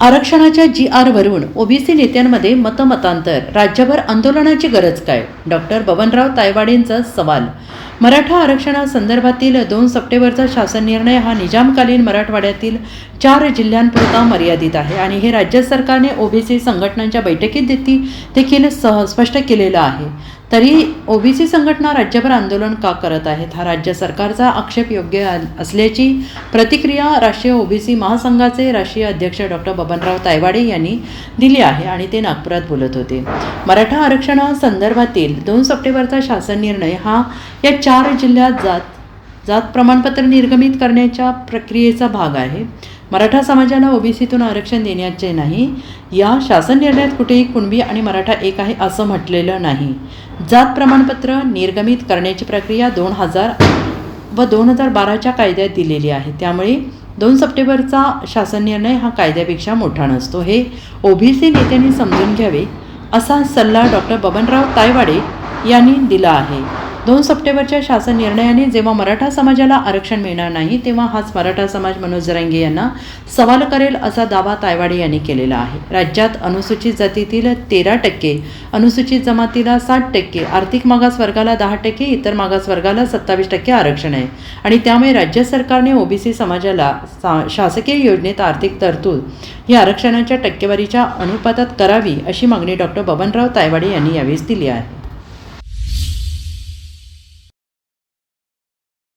आरक्षणाच्या जी आरवरून ओबीसी नेत्यांमध्ये मतमतांतर राज्यभर आंदोलनाची गरज काय? डॉक्टर बबनराव तायवाडेंचा सवाल. मराठा आरक्षणासंदर्भातील दोन सप्टेंबरचा शासन निर्णय हा निजामकालीन मराठवाड्यातील चार जिल्ह्यांपुरता मर्यादित आहे आणि हे राज्य सरकारने ओबीसी संघटनांच्या बैठकीत देती देखील सह स्पष्ट केलेलं आहे. तरी ओबीसी संघटना राज्यभर आंदोलन का करत आहेत? हा राज्य सरकारचा आक्षेप योग्य असल्याची प्रतिक्रिया राष्ट्रीय ओबीसी महासंघाचे राष्ट्रीय अध्यक्ष डॉक्टर बबनराव तायवाडे यांनी दिली आहे आणि ते नागपुरात बोलत होते. मराठा आरक्षणासंदर्भातील दोन सप्टेंबरचा शासन निर्णय हा या चार जिल्ह्यात जात जात प्रमाणपत्र निर्गमित करण्याच्या प्रक्रियेचा भाग आहे. मराठा समाजाला ओबीसीतून आरक्षण देण्याचे नाही. या शासन निर्णयात कुठेही कुणबी आणि मराठा एक आहे असं म्हटलेलं नाही. जात प्रमाणपत्र निर्गमित करण्याची प्रक्रिया दोन हजार व दोन हजार बाराच्या कायद्यात दिलेली आहे. त्यामुळे दोन सप्टेंबरचा शासन निर्णय हा कायद्यापेक्षा मोठा नसतो. हे ओबीसी नेत्यांनी समजून घ्यावे असा सल्ला डॉक्टर बबनराव तायवाडे यांनी दिला आहे. दोन सप्टेंबरच्या शासन निर्णयाने जेव्हा मराठा समाजाला आरक्षण मिळणार नाही तेव्हा हाच मराठा समाज मनोज जरांगे यांना सवाल करेल असा दावा तायवाडे यांनी केलेला आहे. राज्यात अनुसूचित जातीतील तेरा टक्के अनुसूचित जमातीला साठ टक्के आर्थिक मागास वर्गाला दहा टक्के इतर मागास वर्गाला सत्तावीस टक्के आरक्षण आहे. आणि त्यामुळे राज्य सरकारने ओबीसी समाजाला सा शासकीय योजनेत आर्थिक तरतूद ही आरक्षणाच्या टक्केवारीच्या अनुपातात करावी अशी मागणी डॉक्टर बबनराव तायवाडे यांनी यावेळी दिली आहे.